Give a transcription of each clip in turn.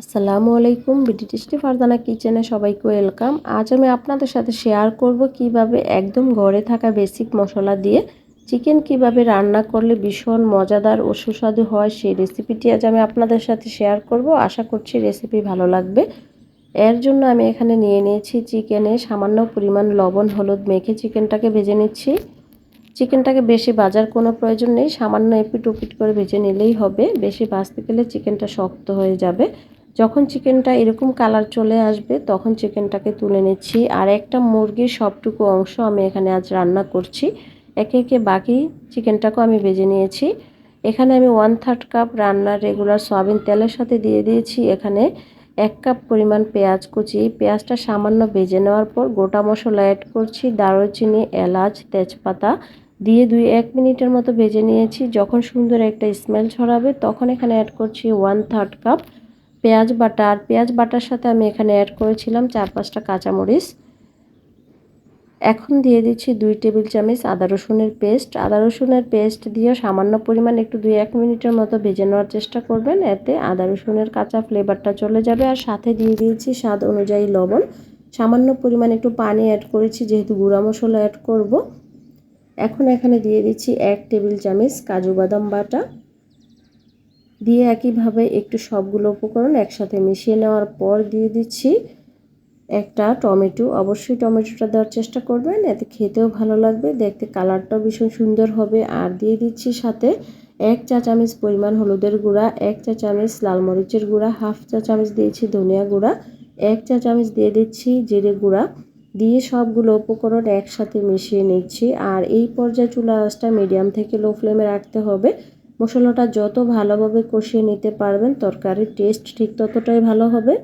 আসসালামু আলাইকুম, BD tasty Fardana কিচেনে সবাইকে ওয়েলকাম। আজ আমি আপনাদের সাথে শেয়ার করব কীভাবে একদম ঘরে থাকা বেসিক মশলা দিয়ে চিকেন কীভাবে রান্না করলে ভীষণ মজাদার ও সুস্বাদু হয় সেই রেসিপিটি আজ আমি আপনাদের সাথে শেয়ার করব। আশা করছি রেসিপি ভালো লাগবে। এর জন্য আমি এখানে নিয়ে নিয়েছি চিকেনে সামান্য পরিমাণ লবণ, হলুদ, মেখে চিকেনটাকে ভেজে নিচ্ছি। চিকেনটাকে বেশি বাজার কোনো প্রয়োজন নেই, সামান্য এপিট উপিট করে ভেজে নিলেই হবে। বেশি ভাজতে গেলে চিকেনটা শক্ত হয়ে যাবে। যখন চিকেনটা এরকম কালার চলে আসবে, তখন চিকেনটাকে তুলে নিচ্ছি। আর একটা মুরগির সবটুকু অংশ আমি এখানে আজ রান্না করছি। একে একে বাকি চিকেনটাকেও আমি ভেজে নিয়েছি। এখানে আমি ওয়ান থার্ড কাপ রান্নার রেগুলার সয়াবিন তেলের সাথে দিয়ে দিয়েছি। এখানে এক কাপ পরিমাণ পেঁয়াজ কুচি। পেঁয়াজটা সামান্য ভেজে নেওয়ার পর গোটা মশলা অ্যাড করছি। দারুচিনি, এলাচ, তেজপাতা দিয়ে দুই এক মিনিটের মতো ভেজে নিয়েছি। যখন সুন্দর একটা স্মেল ছড়াবে, তখন এখানে অ্যাড করছি ওয়ান থার্ড কাপ পেঁয়াজ বাটা, আর পেঁয়াজ বাটার সাথে আমি এখানে অ্যাড করেছিলাম চার পাঁচটা কাঁচামরিচ। এখন দিয়ে দিচ্ছি দুই টেবিল চামচ আদা রসুনের পেস্ট। আদা রসুনের পেস্ট দিয়ে সামান্য পরিমাণ একটু দুই এক মিনিটের মতো ভেজে নেওয়ার চেষ্টা করবেন। এতে আদা রসুনের কাঁচা ফ্লেভারটা চলে যাবে। আর সাথে দিয়ে দিয়েছি স্বাদ অনুযায়ী লবণ। সামান্য পরিমাণ একটু পানি অ্যাড করেছি, যেহেতু গুঁড়া মশলা অ্যাড করব। এখন এখানে দিয়ে দিচ্ছি এক টেবিল চামচ কাজু বাদাম বাটা। দিয়ে একইভাবে একটু সবগুলো উপকরণ একসাথে মিশিয়ে নেওয়ার পর দিয়ে দিচ্ছি একটা টমেটো। অবশ্যই টমেটোটা দেওয়ার চেষ্টা করবেন, এতে খেতেও ভালো লাগবে, দেখতে কালারটাও ভীষণ সুন্দর হবে। আর দিয়ে দিচ্ছি সাথে এক চা চামচ পরিমাণ হলুদের গুঁড়া, এক চা চামচ লাল মরিচের গুঁড়া, হাফ চা চামচ দিয়েছি ধনিয়া গুঁড়া, এক চা চামচ দিয়ে দিচ্ছি জিরে গুঁড়া। দিয়ে সবগুলো উপকরণ একসাথে মিশিয়ে নিচ্ছি। আর এই পর্যায়ে চুলা আঁচটা মিডিয়াম থেকে লো ফ্লেমে রাখতে হবে। মশলাটা যত ভালোভাবে কষিয়ে নিতে পারবেন, তরকারির টেস্ট ঠিক ততটাই ভালো হবে।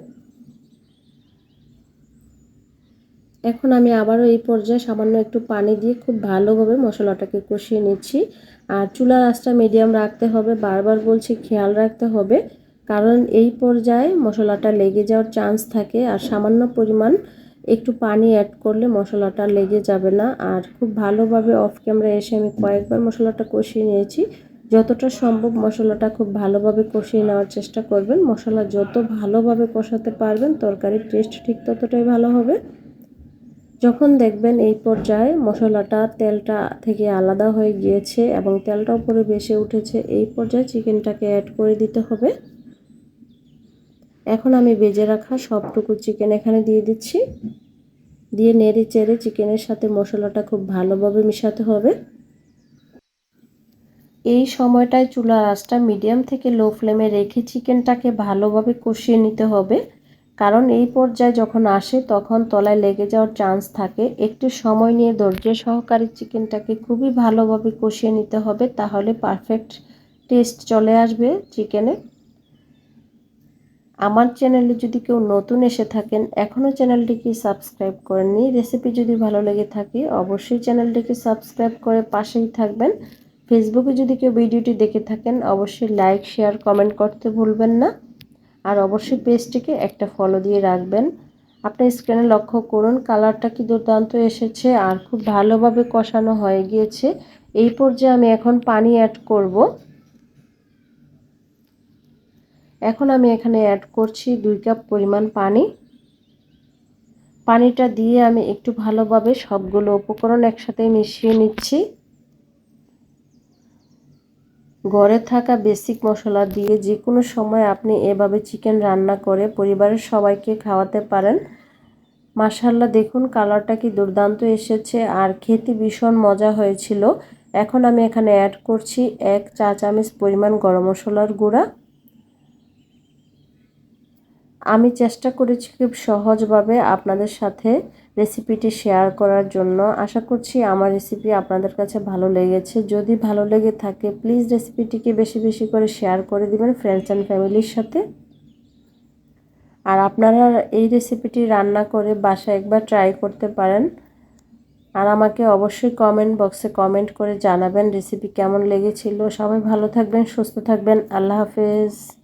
এখন আমি আবারও এই পর্যায়ে সামান্য একটু পানি দিয়ে খুব ভালোভাবে মশলাটাকে কষিয়ে নিচ্ছি। আর চুলার আঁচটা মিডিয়াম রাখতে হবে, বারবার বলছি খেয়াল রাখতে হবে, কারণ এই পর্যায়ে মশলাটা লেগে যাওয়ার চান্স থাকে আর সামান্য পরিমাণ একটু পানি অ্যাড করলে মশলাটা লেগে যাবে না। আর খুব ভালোভাবে অফ ক্যামেরা এসে আমি কয়েকবার মশলাটা কষিয়ে নিয়েছি। যতটা সম্ভব মশলাটা খুব ভালোভাবে কষিয়ে নেওয়ার চেষ্টা করবেন। মশলা যত ভালোভাবে কষাতে পারবেন, তরকারির টেস্ট ঠিক ততটাই ভালো হবে। যখন দেখবেন এই পর্যায়ে মশলাটা, তেলটা থেকে আলাদা হয়ে গিয়েছে এবং তেলটা উপরে বেশি উঠেছে, এই পর্যায়ে চিকেনটাকে অ্যাড করে দিতে হবে। এখন আমি বেজে রাখা সবটুকু চিকেন এখানে দিয়ে দিচ্ছি। দিয়ে নেড়ে চেড়ে চিকেনের সাথে মশলাটা খুব ভালোভাবে মিশাতে হবে। এই সময়টায় চুলার আঁচটা মিডিয়াম থেকে লো ফ্লেমে রেখে চিকেনটাকে ভালোভাবে কষিয়ে নিতে হবে। কারণ এই পর্যায়ে যখন আসে, তখন তলায় লেগে যাওয়ার চান্স থাকে। একটু সময় নিয়ে ধৈর্য সহকারে চিকেনটাকে খুবই ভালোভাবে কষিয়ে নিতে হবে, তাহলে পারফেক্ট টেস্ট চলে আসবে চিকেনে। আমার চ্যানেলে যদি কেউ নতুন এসে থাকেন এখনও চ্যানেলটিকে সাবস্ক্রাইব করেননি, রেসিপি যদি ভালো লেগে থাকে, অবশ্যই চ্যানেলটিকে সাবস্ক্রাইব করে পাশেই থাকবেন। ফেসবুকে যদি কেউ ভিডিওটি দেখে থাকেন, অবশ্যই লাইক, শেয়ার, কমেন্ট করতে ভুলবেন না। আর অবশ্যই পেজটিকে একটা ফলো দিয়ে রাখবেন। আপনি স্ক্রিনে লক্ষ্য করুন কালারটা কি দুর্দান্ত এসেছে আর খুব ভালোভাবে কষানো হয়ে গিয়েছে। এই পর্যায়ে আমি এখন পানি অ্যাড করব। এখন আমি এখানে অ্যাড করছি দুই কাপ পরিমাণ পানি। পানিটা দিয়ে আমি একটু ভালোভাবে সবগুলো উপকরণ একসাথে মিশিয়ে নিচ্ছি। ঘরে থাকা বেসিক মশলা দিয়ে যে কোনো সময় আপনি এভাবে চিকেন রান্না করে পরিবারের সবাইকে খাওয়াতে পারেন। মাসাল্লাহ দেখুন কালারটা কি দুর্দান্ত এসেছে আর খেতে ভীষণ মজা হয়েছিল। এখন আমি এখানে অ্যাড করছি এক চা চামচ পরিমাণ গরম মশলার গুঁড়া। আমি চেষ্টা করেছি খুব সহজভাবে আপনাদের সাথে রেসিপিটি শেয়ার করার জন্য। আশা করছি আমার রেসিপি আপনাদের কাছে ভালো লেগেছে। যদি ভালো লেগে থাকে প্লিজ রেসিপিটিকে বেশি বেশি করে শেয়ার করে দিবেন ফ্রেন্ডস অ্যান্ড ফ্যামিলির সাথে। আর আপনারা এই রেসিপিটি রান্না করে বাসায় একবার ট্রাই করতে পারেন। আর আমাকে অবশ্যই কমেন্ট বক্সে কমেন্ট করে জানাবেন রেসিপি কেমন লেগেছিল। সবাই ভালো থাকবেন, সুস্থ থাকবেন। আল্লাহ হাফেজ।